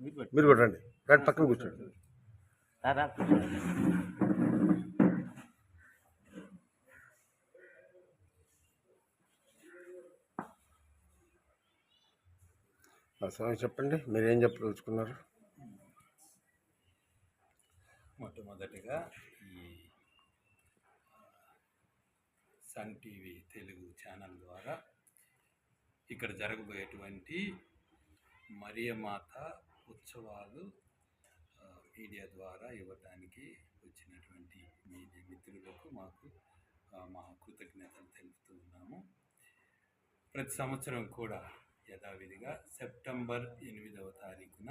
మీరు పెట్టు. మీరు కూడా రండి రండి పక్కన కూర్చోండి. స్వామి చెప్పండి మీరు ఏం చెప్పదలుచుకున్నారు? మొట్టమొదటిగా ఈ సన్ టీవీ తెలుగు ఛానల్ ద్వారా ఇక్కడ జరగబోయేటువంటి మరియమాత ఉత్సవాలు మీడియా ద్వారా ఇవ్వటానికి వచ్చినటువంటి మీ మిత్రులకు మాకు మా కృతజ్ఞతలు తెలుపుతూ ఉన్నాము. ప్రతి సంవత్సరం కూడా యథావిధిగా సెప్టెంబర్ ఎనిమిదవ తారీఖున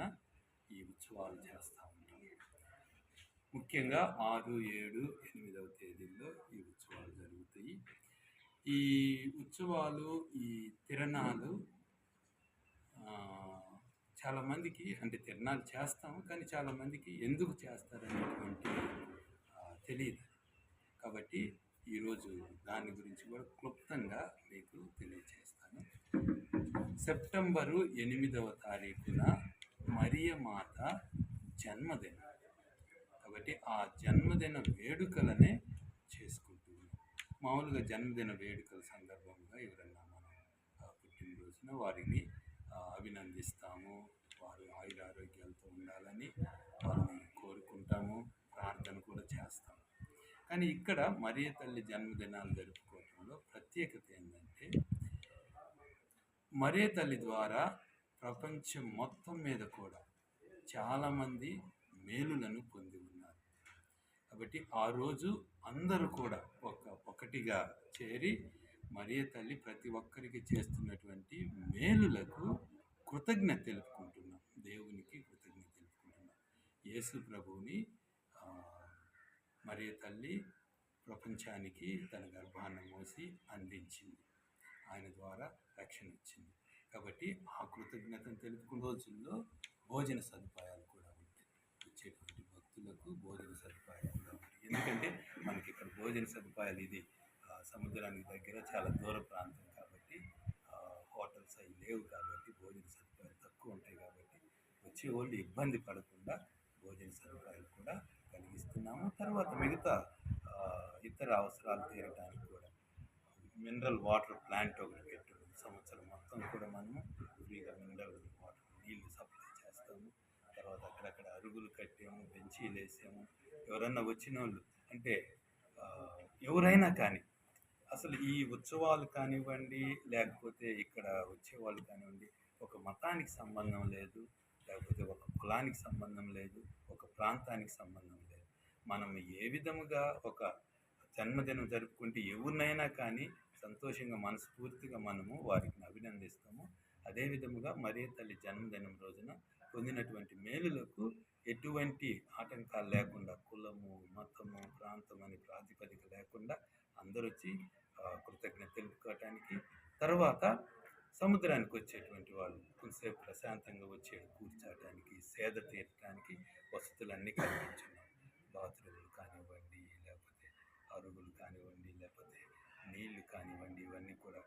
ఈ ఉత్సవాలు చేస్తూ ఉంటాం. ముఖ్యంగా ఆరు ఏడు ఎనిమిదవ తేదీల్లో ఈ ఉత్సవాలు జరుగుతాయి. ఈ ఉత్సవాలు ఈ తిరణాలు చాలామందికి అంటే తిరణాలు చేస్తాము కానీ చాలామందికి ఎందుకు చేస్తారనేటువంటి తెలియదు కాబట్టి ఈరోజు దాని గురించి కూడా క్లుప్తంగా మీకు తెలియజేస్తాను సెప్టెంబరు ఎనిమిదవ తారీఖున మరియమాత జన్మదినం. కాబట్టి ఆ జన్మదిన వేడుకలనే మామూలుగా జన్మదిన వేడుకల సందర్భంగా ఎవరన్నా మనం పుట్టినరోజున వారిని అభినందిస్తాము. వారు ఆయుర ఆరోగ్యాలతో ఉండాలని వారిని కోరుకుంటాము ప్రార్థన కూడా చేస్తాము. కానీ ఇక్కడ మరియ తల్లి జన్మదినాలు జరుపుకోవడంలో ప్రత్యేకత ఏంటంటే మరే తల్లి ద్వారా ప్రపంచం మొత్తం మీద కూడా చాలామంది మేలులను పొంది ఉన్నారు. కాబట్టి ఆ రోజు అందరూ కూడా ఒకటిగా చేరి మరియ తల్లి ప్రతి ఒక్కరికి చేస్తున్నటువంటి మేలులకు కృతజ్ఞత తెలుపుకుంటున్నాం. దేవునికి కృతజ్ఞత తెలుపుకుంటున్నాం. యేసు ప్రభువుని మరియ తల్లి ప్రపంచానికి తన గర్భాన్ని మోసి అందించింది. ఆయన ద్వారా రక్షణ ఇచ్చింది కాబట్టి ఆ కృతజ్ఞతను తెలుపుకున్న రోజుల్లో భోజన సదుపాయాలు కూడా ఉంటాయి. వచ్చేటువంటి భక్తులకు భోజన సదుపాయాలు కూడా ఉంటాయి. ఎందుకంటే మనకి ఇక్కడ భోజన సదుపాయాలు ఇది సముద్రానికి దగ్గర చాలా దూర ప్రాంతం కాబట్టి హోటల్స్ అవి లేవు కాబట్టి భోజన సదుపాయాలు తక్కువ ఉంటాయి కాబట్టి వచ్చే వాళ్ళు ఇబ్బంది పడకుండా భోజన సదుపాయాలు కూడా కలిగిస్తున్నాము. తర్వాత మిగతా ఇతర అవసరాలు తీరడానికి కూడా మినరల్ వాటర్ ప్లాంట్ ఒకటి పెట్టడం సంవత్సరం మొత్తం కూడా మనము ఫ్రీగా మినరల్ వాటర్ నీళ్ళు సప్లై చేస్తాము. తర్వాత అక్కడక్కడ అరుగులు కట్టాము బెంచీలు వేసాము ఎవరన్నా వచ్చిన వాళ్ళు అంటే ఎవరైనా కానీ అసలు ఈ ఉత్సవాలు కానివ్వండి లేకపోతే ఇక్కడ వచ్చేవాళ్ళు కానివ్వండి ఒక మతానికి సంబంధం లేదు లేకపోతే ఒక కులానికి సంబంధం లేదు ఒక ప్రాంతానికి సంబంధం లేదు. మనం ఏ విధముగా ఒక జన్మదినం జరుపుకుంటే ఎవరినైనా కానీ సంతోషంగా మనస్ఫూర్తిగా మనము వారికి అభినందిస్తాము అదే విధముగా మరీ తల్లి జన్మదినం రోజున పొందినటువంటి మేలులకు ఎటువంటి ఆటంకాలు లేకుండా కులము మతము ప్రాంతం అనే ప్రాతిపదిక లేకుండా అందరూ వచ్చి కృతజ్ఞత తెలుపుకోవటానికి తర్వాత సముద్రానికి వచ్చేటువంటి వాళ్ళు కొంతసేపు ప్రశాంతంగా వచ్చే కూర్చోటానికి సేద తీర్చడానికి వసతులన్నీ కల్పించున్నాం బాత్రూములు కానివ్వండి లేకపోతే అరుగులు కానివ్వండి లేకపోతే నీళ్ళు కానివ్వండి ఇవన్నీ కూడా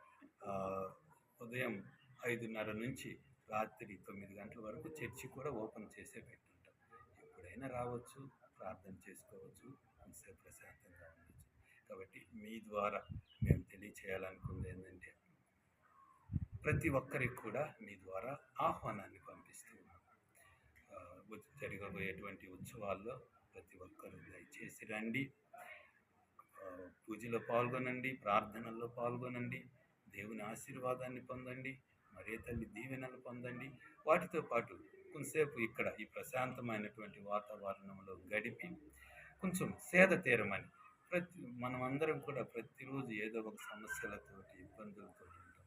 ఉదయం ఐదున్నర నుంచి రాత్రి తొమ్మిది గంటల వరకు చర్చి కూడా ఓపెన్ చేసే పెట్టుంటాం. ఎప్పుడైనా రావచ్చు ప్రార్థన చేసుకోవచ్చు కొంతసేపు ప్రశాంతంగా కాబట్టి మీ ద్వారా మేము తెలియచేయాలనుకుంది ఏంటంటే ప్రతి ఒక్కరికి కూడా మీ ద్వారా ఆహ్వానాన్ని పంపిస్తూ ఉన్నాం జరగబోయేటువంటి ఉత్సవాల్లో ప్రతి ఒక్కరు దయచేసి రండి. పూజలో పాల్గొనండి ప్రార్థనల్లో పాల్గొనండి దేవుని ఆశీర్వాదాన్ని పొందండి మరే తల్లి దీవెనలు పొందండి. వాటితో పాటు కొంతసేపు ఇక్కడ ఈ ప్రశాంతమైనటువంటి వాతావరణంలో గడిపి కొంచెం సేద తీరమని ప్రతి మనమందరం కూడా ప్రతిరోజు ఏదో ఒక సమస్యలతోటి ఇబ్బందులతో ఉంటాం.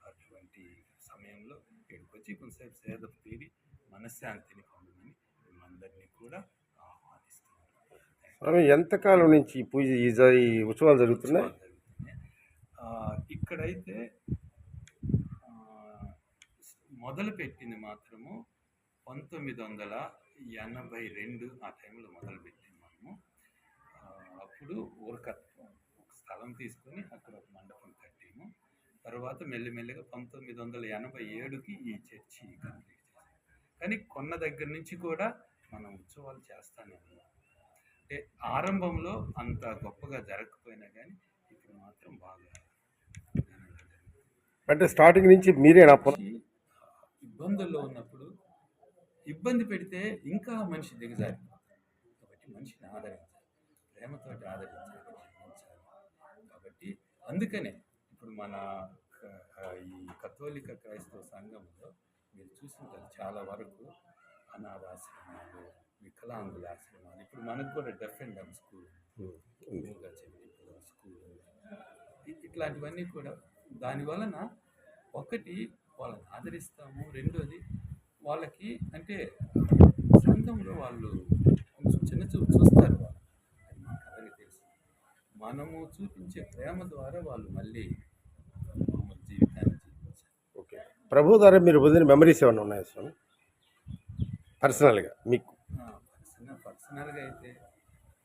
అటువంటి సమయంలో ఇక్కడికి వచ్చి కొంతసేపు సేద తీరి మనశ్శాంతిని పొందమని మిమ్మల్ందరినీ కూడా ఆహ్వానిస్తున్నాను. స్వామి ఎంతకాలం నుంచి ఈ పూజ ఈ ఉత్సవాలు జరుగుతున్నాయి? ఇక్కడైతే ఆ, మొదలు పెట్టింది మాత్రము పంతొమ్మిది వందల ఎనభై రెండు ఆ టైంలో మొదలు ఊరక ఒక స్థలం తీసుకొని అక్కడ ఒక మండపం కట్టాము. తర్వాత మెల్లిమెల్లిగా పంతొమ్మిది వందల ఎనభై ఏడుకి ఈ చర్చి కంప్లీట్ చేశారు. కానీ కొన్న దగ్గర నుంచి కూడా మనం ఉత్సవాలు చేస్తానే ఉన్నాం. అంటే ఆరంభంలో అంత గొప్పగా జరగకపోయినా కానీ ఇప్పుడు మాత్రం బాగా. అంటే స్టార్టింగ్ నుంచి మనిషి ఇబ్బందుల్లో ఉన్నప్పుడు ఇబ్బంది పెడితే ఇంకా మనిషి దిగజారిపోతాడు. కాబట్టి మనిషిని ఆదరించాలి. ప్రేమతోటి ఆదరించాలి క్షమించాలి కాబట్టి అందుకనే ఇప్పుడు మన ఈ కథోలిక క్రైస్తవ సంఘంలో మీరు చూసింటారు చాలా వరకు అనాథాశ్రమాలు వికలాంగుల ఆశ్రమాలు ఇప్పుడు మనకు కూడా deaf and dumb school school ఇట్లాంటివన్నీ కూడా దాని వలన ఒకటి వాళ్ళని ఆదరిస్తాము రెండోది వాళ్ళకి అంటే సంఘంలో వాళ్ళు కొంచెం చిన్న చూపు చూస్తారు వాళ్ళు అది మనకు అందరికీ తెలుసు మనము చూపించే ప్రేమ ద్వారా వాళ్ళు మళ్ళీ మామూలు జీవితాన్ని ఓకే. ప్రభు ద్వారా మీరు పొందిన మెమరీస్ ఏమైనా ఉన్నాయా స్వామి? పర్సనల్గా మీకు. పర్సనల్ పర్సనల్గా అయితే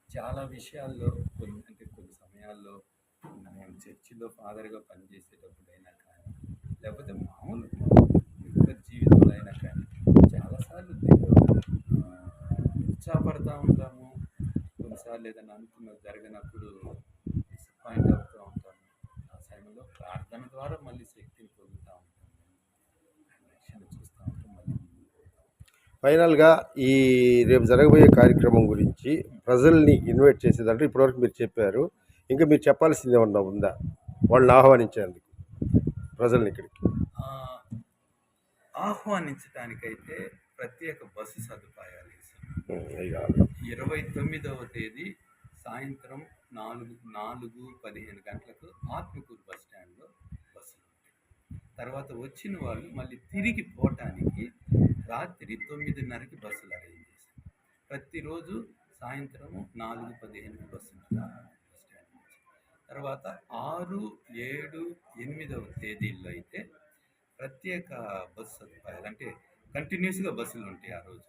చాలా విషయాల్లో కొన్ని అంటే కొన్ని సమయాల్లో నేను చర్చిలో ఫాదర్గా పనిచేసేటప్పుడైనా కానీ లేకపోతే మామూలు జీవితంలో అయినా కానీ చాలాసార్లు ఉత్సాహపడతా ఉంటాము. కొన్నిసార్లు ఏదైనా అనుకున్నది జరగనప్పుడు డిసప్పాయింట్ అవుతూ ఉంటాము ఆ సమయంలో ప్రార్థన ద్వారా మళ్ళీ శక్తిని పొందుతూ ఉంటాము రక్షణ చూస్తూ ఉంటాం మళ్ళీ. ఫైనల్గా ఈ రేపు జరగబోయే కార్యక్రమం గురించి ప్రజల్ని ఇన్వైట్ చేసేదంటే ఇప్పటివరకు మీరు చెప్పారు. ఇంకా మీరు చెప్పాల్సింది ఏమన్నా ఉందా? వాళ్ళని ఆహ్వానించేందుకు ప్రజల్ని ఇక్కడికి. ఆహ్వానించడానికైతే ప్రత్యేక బస్సు సదుపాయాలు. ఇరవై తొమ్మిదవ తేదీ సాయంత్రం నాలుగు నాలుగు పదిహేను గంటలకు ఆత్మకూరు బస్ స్టాండ్లో బస్సులు ఉంటాయి. తర్వాత వచ్చిన వాళ్ళు మళ్ళీ తిరిగి పోవటానికి రాత్రి తొమ్మిదిన్నరకి బస్సులు అరేంజ్ చేశారు. ప్రతిరోజు సాయంత్రము నాలుగు పదిహేనుకి బస్సు ఉంటుంది బస్ స్టాండ్ నుంచి. తర్వాత ఆరు ఏడు ఎనిమిదవ తేదీల్లో అయితే ప్రత్యేక బస్సు సదుపాయాలు అంటే కంటిన్యూస్గా బస్సులు ఉంటాయి ఆ రోజు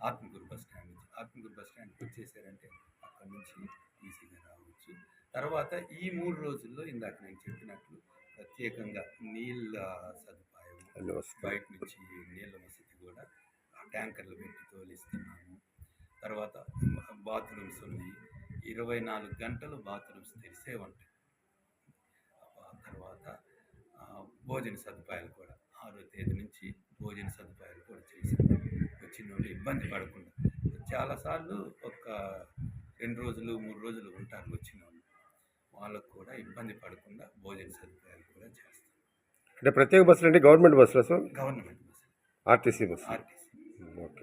ఆత్మకూరు బస్ స్టాండ్ నుంచి. ఆత్మకూరు బస్ స్టాండ్కి వచ్చేసారంటే అక్కడ నుంచి ఈజీగా రావచ్చు. తర్వాత ఈ మూడు రోజుల్లో ఇందాక నేను చెప్పినట్లు ప్రత్యేకంగా నీళ్ళ సదుపాయం. బయట నుంచి నీళ్ళ వసతి కూడా ట్యాంకర్లు పెట్టి తోలిస్తున్నాము. తర్వాత బాత్రూమ్స్ ఉన్నాయి. ఇరవై నాలుగు గంటలు బాత్రూమ్స్ తెరిసే ఉంటాయి. తర్వాత భోజన సదుపాయాలు కూడా ఆరో తేదీ నుంచి భోజన సదుపాయాలు కూడా చేశారు వచ్చిన వాళ్ళు ఇబ్బంది పడకుండా. చాలాసార్లు ఒక రెండు రోజులు మూడు రోజులు ఉంటారు వచ్చిన వాళ్ళు వాళ్ళకు కూడా ఇబ్బంది పడకుండా భోజన సదుపాయాలు కూడా చేస్తాం అంటే ప్రత్యేక బస్సులు అంటే గవర్నమెంట్ బస్సులు sir? Government bus. RTC bus. RTC.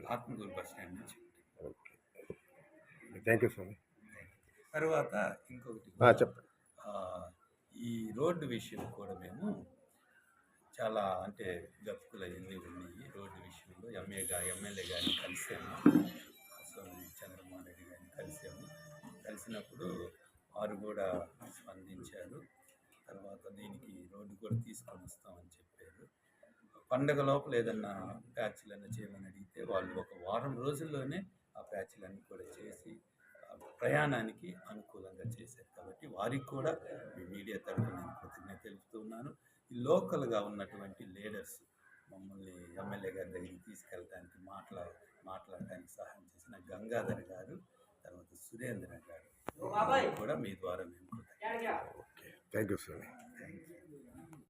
Atmakur bus stand నుంచి. ఓకే. థ్యాంక్ యూ స్వామి తర్వాత ఇంకొకటి చెప్పండి. ఈ రోడ్డు విషయం కూడా మేము చాలా అంటే గతుకులు అవన్నీ ఉన్నాయి రోడ్డు విషయంలో ఎంఏ గా ఎమ్మెల్యే గారిని కలిసాము స్వామి చంద్రమోహన్ రెడ్డి గారిని కలిసాము. కలిసినప్పుడు వారు కూడా స్పందించారు. తర్వాత దీనికి రోడ్డు కూడా తీసుకొని వస్తామని చెప్పారు. పండగ లోపల ఏదన్నా ప్యాచ్లన్నా చేయమని అడిగితే వాళ్ళు ఒక వారం రోజుల్లోనే ఆ ప్యాచ్లన్నీ కూడా చేసి ప్రయాణానికి అనుకూలంగా చేశారు. కాబట్టి వారికి కూడా మీ మీడియా తరఫున నేను కృతజ్ఞత తెలుపుతున్నాను ఈ లోకల్గా ఉన్నటువంటి లీడర్స్ మమ్మల్ని ఎమ్మెల్యే గారి దగ్గరికి తీసుకెళ్ళడానికి మాట్లా మాట్లాడడానికి సహాయం చేసిన గంగాధర్ గారు తర్వాత సురేంద్ర గారు కూడా మీ ద్వారా మేము థ్యాంక్ యూ సార్